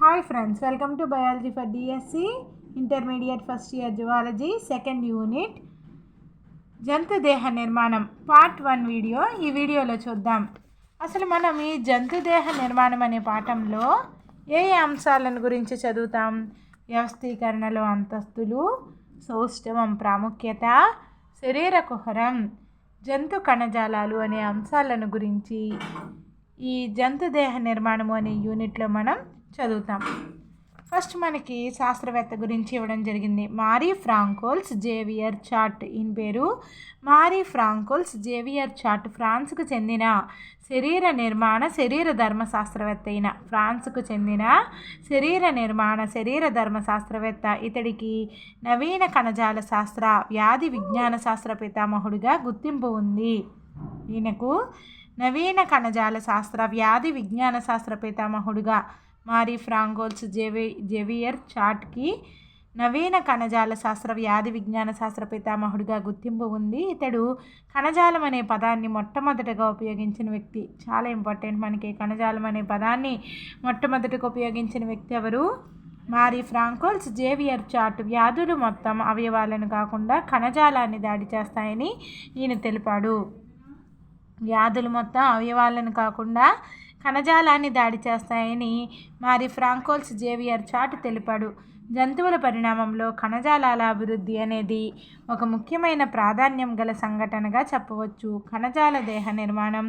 Hi friends welcome to biology for DSC intermediate first year zoology second unit జంతు దేహ నిర్మాణం part one video ఈ వీడియోలో చూద్దాం. అసలు మనం ఈ జంతు దేహ నిర్మాణం అనే పాఠంలో ఏ ఏ అంశాలను గురించి చదువుతాం? వ్యవస్థీకరణలో అంతస్తులు సౌష్ఠవం ప్రాముఖ్యత శరీర కుహరం జంతు కణజాలాలు అనే అంశాలను గురించి ఈ జంతు దేహ నిర్మాణము అనే యూనిట్లో మనం చదువుతాం. ఫస్ట్ మనకి శాస్త్రవేత్త గురించి ఇవ్వడం జరిగింది. మారీ ఫ్రాంకోల్స్ జేవియర్ చాట్ ఈయన పేరు. మారీ ఫ్రాంకోల్స్ జేవియర్ చాట్ ఫ్రాన్స్కు చెందిన శరీర నిర్మాణ శరీర శాస్త్రవేత్త అయిన ఫ్రాన్స్కు చెందిన శరీర నిర్మాణ శరీర శాస్త్రవేత్త. ఇతడికి నవీన కణజాల శాస్త్ర వ్యాధి విజ్ఞాన శాస్త్ర పితామహుడిగా గుర్తింపు ఉంది. ఈయనకు నవీన కణజాల శాస్త్ర వ్యాధి విజ్ఞాన శాస్త్ర పితామహుడుగా మారీ ఫ్రాంగోల్స్ జెవి జెవియర్ చాట్కి నవీన కణజాల శాస్త్ర వ్యాధి విజ్ఞాన శాస్త్ర పితామహుడిగా గుర్తింపు ఉంది. ఇతడు కణజాలం అనే పదాన్ని మొట్టమొదటగా ఉపయోగించిన వ్యక్తి. చాలా ఇంపార్టెంట్ మనకి కణజాలం అనే పదాన్ని మొట్టమొదటగా ఉపయోగించిన వ్యక్తి ఎవరు? మారీ ఫ్రాంకోల్స్ జేవియర్ చాట్ వ్యాధులు మొత్తం అవయవాలను కాకుండా కణజాలాన్ని దాడి చేస్తాయని ఈయన తెలిపాడు. వ్యాధులు మొత్తం అవయవాలను కాకుండా కణజాలాన్ని దాడి చేస్తాయని మారి ఫ్రాంకోల్స్ జేవియర్ చాట్ తెలిపాడు. జంతువుల పరిణామంలో కణజాలాల అభివృద్ధి అనేది ఒక ముఖ్యమైన ప్రాధాన్యం గల సంఘటనగా చెప్పవచ్చు. కణజాల దేహ నిర్మాణం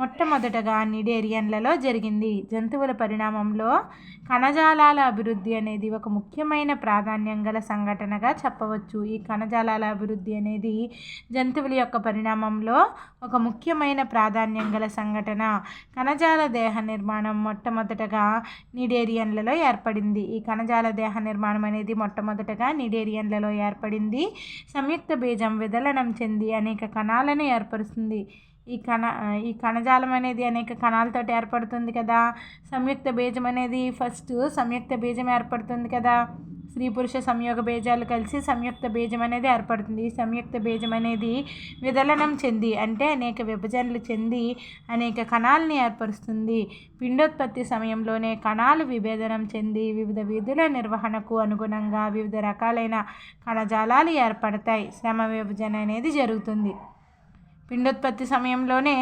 మొట్టమొదటగా నిడేరియన్లలో జరిగింది. జంతువుల పరిణామంలో కణజాలాల అభివృద్ధి అనేది ఒక ముఖ్యమైన ప్రాధాన్యం గల సంఘటనగా చెప్పవచ్చు. ఈ కణజాలాల అభివృద్ధి అనేది జంతువుల యొక్క పరిణామంలో ఒక ముఖ్యమైన ప్రాధాన్యం గల సంఘటన. కణజాల దేహ నిర్మాణం మొట్టమొదటగా నిడేరియన్లలో ఏర్పడింది. ఈ కణజాల దేహ నిర్మాణం అనేది మొట్టమొదటగా నిడేరియన్లలో ఏర్పడింది. సంయుక్త బీజం విదలనం చెంది అనేక కణాలను ఏర్పరుస్తుంది. ఈ కణ ఈ కణజాలం అనేది అనేక కణాలతో ఏర్పడుతుంది కదా. సంయుక్త బీజం అనేది ఫస్ట్ సంయుక్త బీజం ఏర్పడుతుంది కదా. స్త్రీ పురుష సంయోగ బీజాలు కలిసి సంయుక్త బీజం అనేది ఏర్పడుతుంది. ఈ సంయుక్త బీజం అనేది విదలనం చెంది అంటే అనేక విభజనలు చెంది అనేక కణాలని ఏర్పరుస్తుంది. పిండోత్పత్తి సమయంలోనే కణాలు విభేదనం చెంది వివిధ విధుల నిర్వహణకు అనుగుణంగా వివిధ రకాలైన కణజాలాలు ఏర్పడతాయి. శ్రమ విభజన అనేది జరుగుతుంది. పిండోత్పత్తి సమయంలోనే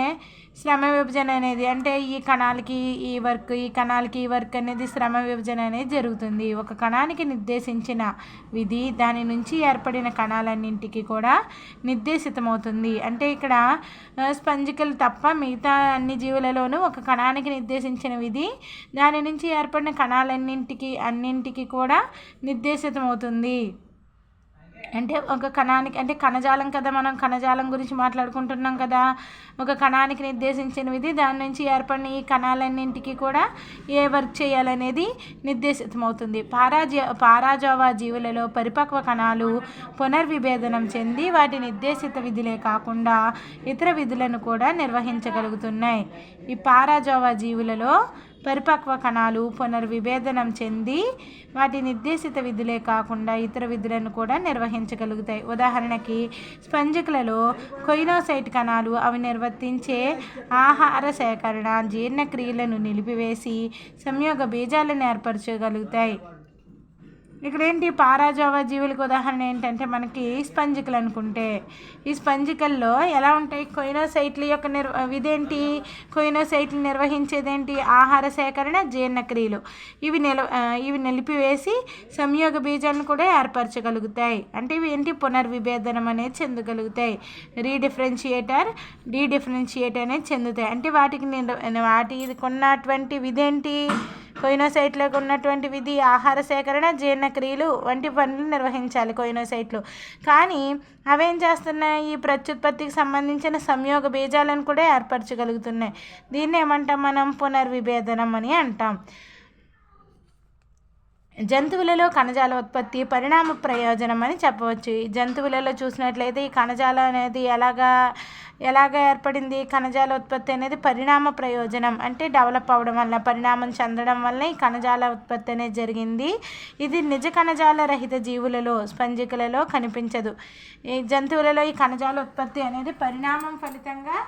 శ్రమ విభజన అనేది అంటే ఈ కణాలకి ఈ వర్క్ ఈ కణాలకి ఈ వర్క్ అనేది శ్రమ విభజన అనేది జరుగుతుంది. ఒక కణానికి నిర్దేశించిన విధి దాని నుంచి ఏర్పడిన కణాలన్నింటికి కూడా నిర్దేశితమవుతుంది. అంటే ఇక్కడ స్పంజికలు తప్ప మిగతా అన్ని జీవులలోనూ ఒక కణానికి నిర్దేశించిన విధి దాని నుంచి ఏర్పడిన కణాలన్నింటికి అన్నింటికి కూడా నిర్దేశితమవుతుంది. అంటే ఒక కణానికి అంటే కణజాలం కదా మనం కణజాలం గురించి మాట్లాడుకుంటున్నాం కదా. ఒక కణానికి నిర్దేశించిన విధి దాని నుంచి ఏర్పడిన ఈ కణాలన్నింటికి కూడా ఏ వర్క్ చేయాలనేది నిర్దేశితమవుతుంది. పారాజీ పారాజోవా జీవులలో పరిపక్వ కణాలు పునర్విభేదనం చెంది వాటి నిర్దేశిత విధులే కాకుండా ఇతర విధులను కూడా నిర్వహించగలుగుతున్నాయి. ఈ పారాజోవా జీవులలో పరిపక్వ కణాలు పునర్విభేదనం చెంది వాటి నిర్దేశిత విధులే కాకుండా ఇతర విధులను కూడా నిర్వహించగలుగుతాయి. ఉదాహరణకి స్పంజికలలో కొయినోసైట్ కణాలు అవి నిర్వర్తించే ఆహార సేకరణ జీర్ణక్రియలను నిలిపివేసి సంయోగ బీజాలను ఏర్పరచగలుగుతాయి. ఇక్కడ ఏంటి పారాజోవా జీవులకు ఉదాహరణ ఏంటంటే మనకి స్పంజికలు అనుకుంటే ఈ స్పంజికల్లో ఎలా ఉంటాయి? కొయినోసైట్ల యొక్క నిర్వ ఇదేంటి? కొయినోసైట్లు నిర్వహించేదేంటి? ఆహార సేకరణ జీర్ణక్రియలు. ఇవి నిల ఇవి నిలిపివేసి సంయోగ బీజాలను కూడా ఏర్పరచగలుగుతాయి. అంటే ఇవి ఏంటి? పునర్విభేదనం అనేది చెందగలుగుతాయి. రీడిఫరెన్షియేటర్ డీడిఫరెన్షియేటర్ అనేది చెందుతాయి. అంటే వాటికి వాటికి ఉన్నటువంటి ఇదేంటి? కొయినోసైట్లకు ఉన్నటువంటి విధి ఆహార సేకరణ జీర్ణక్రియలు వంటి పనులు నిర్వహించాలి కొయినోసైట్లు. కానీ అవేం చేస్తున్నాయి? ఈ ప్రత్యుత్పత్తికి సంబంధించిన సంయోగ బీజాలను కూడా ఏర్పరచగలుగుతున్నాయి. దీన్ని ఏమంటాం మనం? పునర్విభేదనం అని అంటాం. జంతువులలో కణజాల ఉత్పత్తి పరిణామ ప్రయోజనం అని చెప్పవచ్చు. జంతువులలో చూసినట్లయితే ఈ కణజాలం అనేది ఎలాగా ఎలాగ ఏర్పడింది? కణజాల ఉత్పత్తి అనేది పరిణామ ప్రయోజనం అంటే డెవలప్ అవ్వడం వల్ల పరిణామం చెందడం వల్ల ఈ కణజాల ఉత్పత్తి అనేది జరిగింది. ఇది నిజ కణజాల రహిత జీవులలో స్పంజికలలో కనిపించదు. ఈ జంతువులలో ఈ కణజాల ఉత్పత్తి అనేది పరిణామం ఫలితంగా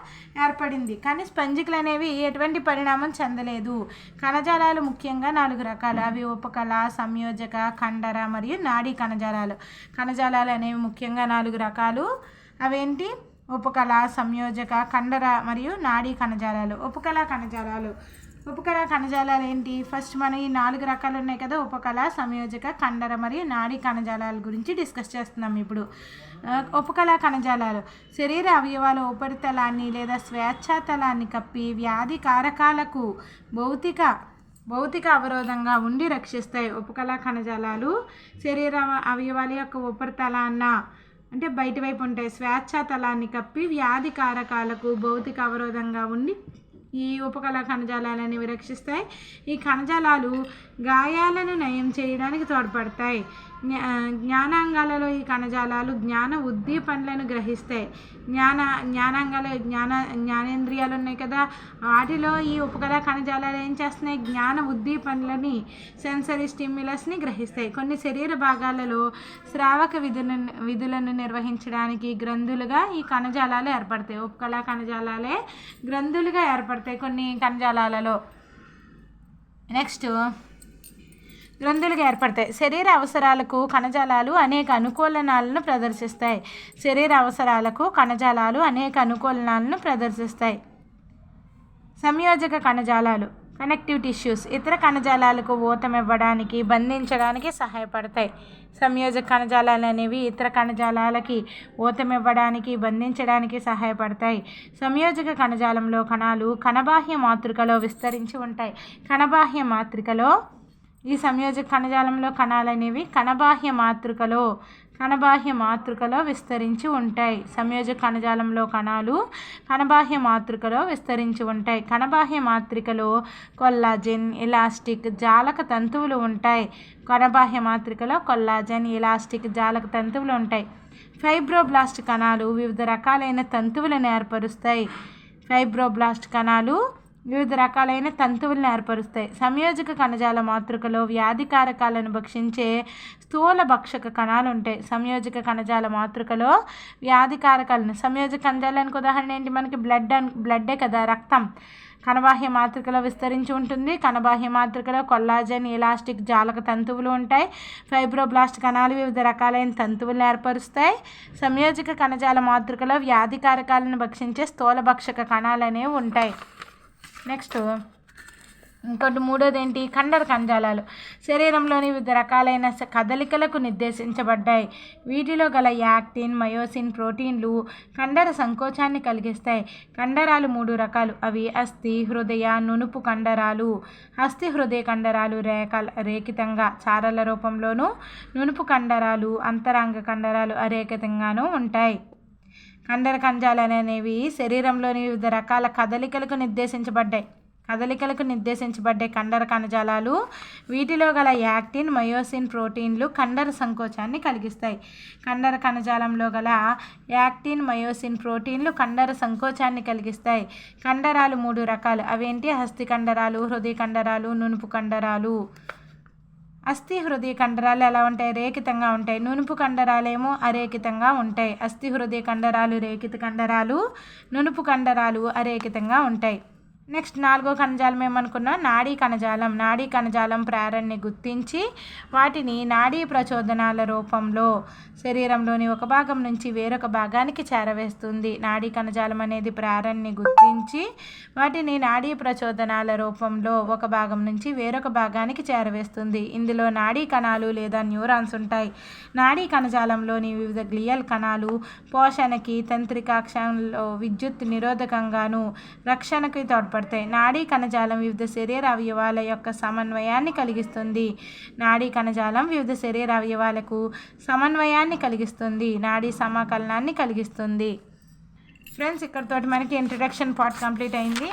ఏర్పడింది. కానీ స్పంజికలు అనేవి ఎటువంటి పరిణామం చెందలేదు. కణజాలాలు ముఖ్యంగా నాలుగు రకాలు. అవి ఉపకళ సంయోజక కండర మరియు నాడీ కణజాలాలు. కణజాలాలు అనేవి ముఖ్యంగా నాలుగు రకాలు. అవేంటి? ఉపకళ సంయోజక కండర మరియు నాడీ కణజాలాలు. ఉపకళ కణజాలాలు. ఉపకళ కణజాలాలు ఏంటి? ఫస్ట్ మనం ఈ నాలుగు రకాలు ఉన్నాయి కదా ఉపకళ సంయోజక కండర మరియు నాడీ కణజాలాల గురించి డిస్కస్ చేస్తున్నాం ఇప్పుడు. ఉపకళ కణజాలాలు. శరీర అవయవాల ఉపరితలాన్ని లేదా స్వేచ్ఛాతలాన్ని కప్పి వ్యాధి కారకాలకు భౌతిక భౌతిక అవరోధంగా ఉండి రక్షిస్తాయి. ఉపకళ కణజాలాలు శరీర అవయవాల యొక్క ఉపరితలాన్న అంటే బయటి వైపు ఉంటాయి. స్వేచ్ఛాతలాన్ని కప్పి వ్యాధి కారకాలకు భౌతిక అవరోధంగా ఉండి ఈ ఉపకళ కణజాలాలు అనేవి రక్షిస్తాయి. ఈ కణజాలాలు గాయాలను నయం చేయడానికి తోడ్పడతాయి. జ్ఞానాంగాలలో ఈ కణజాలాలు జ్ఞాన ఉద్దీపనలను గ్రహిస్తాయి. జ్ఞాన జ్ఞానాంగాల జ్ఞాన జ్ఞానేంద్రియాలు ఉన్నాయి కదా వాటిలో ఈ ఉపకళ కణజాలాలు ఏం చేస్తున్నాయి? జ్ఞాన ఉద్దీపనలని సెన్సరీ స్టిమ్యులస్ని గ్రహిస్తాయి. కొన్ని శరీర భాగాలలో శ్రావక విధులను విధులను నిర్వహించడానికి గ్రంథులుగా ఈ కణజాలాలు ఏర్పడతాయి. ఉపకళ కణజాలాలే గ్రంథులుగా ఏర్పడతాయి కొన్ని కణజాలాలలో. నెక్స్ట్ గ్రంథులుగా ఏర్పడతాయి. శరీర అవసరాలకు కణజాలాలు అనేక అనుకూలనాలను ప్రదర్శిస్తాయి. శరీర అవసరాలకు కణజాలాలు అనేక అనుకూలనాలను ప్రదర్శిస్తాయి. సంయోజక కణజాలాలు కనెక్టివ్ టిష్యూస్ ఇతర కణజాలాలకు ఊతమివ్వడానికి బంధించడానికి సహాయపడతాయి. సంయోజక కణజాలాలు అనేవి ఇతర కణజాలాలకి ఊతమివ్వడానికి బంధించడానికి సహాయపడతాయి. సంయోజక కణజాలంలో కణాలు కణబాహ్య మాతృకలో విస్తరించి ఉంటాయి. కణబాహ్య మాతృకలో ఈ సంయోజక కణజాలంలో కణాలు అనేవి కణబాహ్య మాతృకలో కణబాహ్య మాతృకలో విస్తరించి ఉంటాయి. సంయోజక కణజాలంలో కణాలు కణబాహ్య మాతృకలో విస్తరించి ఉంటాయి. కణబాహ్య మాతృకలో కొల్లాజెన్ ఎలాస్టిక్ జాలక తంతువులు ఉంటాయి. కణబాహ్య మాతృకలో కొల్లాజెన్ ఎలాస్టిక్ జాలక తంతువులు ఉంటాయి. ఫైబ్రోబ్లాస్ట్ కణాలు వివిధ రకాలైన తంతువులను ఏర్పరుస్తాయి. ఫైబ్రోబ్లాస్ట్ కణాలు వివిధ రకాలైన తంతువులను ఏర్పరుస్తాయి. సంయోజక కణజాల మాతృకలో వ్యాధి కారకాలను భక్షించే స్థూల భక్షక కణాలు ఉంటాయి. సంయోజక కణజాల మాతృకలో వ్యాధి కారకాలను సంయోజక కణజాలానికి ఉదాహరణ ఏంటి? మనకి బ్లడ్ బ్లడ్డే కదా రక్తం. కణబాహ్య మాతృకలో విస్తరించి ఉంటుంది. కణబాహ్య మాతృకలో కొల్లాజన్ ఎలాస్టిక్ జాలక తంతువులు ఉంటాయి. ఫైబ్రోబ్లాస్ట్ కణాలు వివిధ రకాలైన తంతువులను ఏర్పరుస్తాయి. సంయోజక కణజాల మాతృకలో వ్యాధి కారకాలను భక్షించే స్థూల భక్షక కణాలు అనేవి ఉంటాయి. నెక్స్ట్ ఇంకోటి మూడోది ఏంటి కండర కంజాలాలు. శరీరంలోని వివిధ రకాలైన కదలికలకు నిర్దేశించబడ్డాయి. వీటిలో గల యాక్టిన్ మయోసిన్ ప్రోటీన్లు కండర సంకోచాన్ని కలిగిస్తాయి. కండరాలు మూడు రకాలు. అవి అస్థి హృదయ నునుపు కండరాలు. అస్థి హృదయ కండరాలు రేఖ రేఖితంగా చారల రూపంలోనూ నునుపు కండరాలు అంతరాంగ కండరాలు అరేఖితంగానూ ఉంటాయి. కండర కంజాలు అనేవి శరీరంలోని వివిధ రకాల కదలికలకు నిర్దేశించబడ్డాయి. కదలికలకు నిర్దేశించబడ్డే కండర కణజాలాలు వీటిలో గల యాక్టిన్ మయోసిన్ ప్రోటీన్లు కండర సంకోచాన్ని కలిగిస్తాయి. కండర కణజాలంలో గల యాక్టిన్ మయోసిన్ ప్రోటీన్లు కండర సంకోచాన్ని కలిగిస్తాయి. కండరాలు మూడు రకాలు. అవేంటి? హస్తి కండరాలు హృదయ కండరాలు నునుపు కండరాలు. అస్థి హృదయ కండరాలు ఎలా ఉంటాయి? రేఖితంగా ఉంటాయి. నునుపు కండరాలేమో అరేఖితంగా ఉంటాయి. అస్థి హృదయ కండరాలు రేఖిత కండరాలు నునుపు కండరాలు అరేఖితంగా ఉంటాయి. నెక్స్ట్ నాలుగో కణజాలం ఏమనుకున్నా? నాడీ కణజాలం. నాడీ కణజాలం ప్రేరణని గుర్తించి వాటిని నాడీ ప్రచోదనాల రూపంలో శరీరంలోని ఒక భాగం నుంచి వేరొక భాగానికి చేరవేస్తుంది. నాడీ కణజాలం అనేది ప్రేరణని గుర్తించి వాటిని నాడీ ప్రచోదనాల రూపంలో ఒక భాగం నుంచి వేరొక భాగానికి చేరవేస్తుంది. ఇందులో నాడీ కణాలు లేదా న్యూరాన్స్ ఉంటాయి. నాడీ కణజాలంలోని వివిధ గ్లియల్ కణాలు పోషణకి తంత్రికాక్షంలో విద్యుత్ నిరోధకంగాను రక్షణకి తోడ్పడుతుంది ఏర్పడతాయి నాడీ కణజాలం వివిధ శరీర అవయవాల యొక్క సమన్వయాన్ని కలిగిస్తుంది. నాడీ కణజాలం వివిధ శరీర అవయవాలకు సమన్వయాన్ని కలిగిస్తుంది. నాడీ సమకలనాన్ని కలిగిస్తుంది. ఫ్రెండ్స్ ఇక్కడతోటి మనకి ఇంట్రడక్షన్ పార్ట్ కంప్లీట్ అయింది.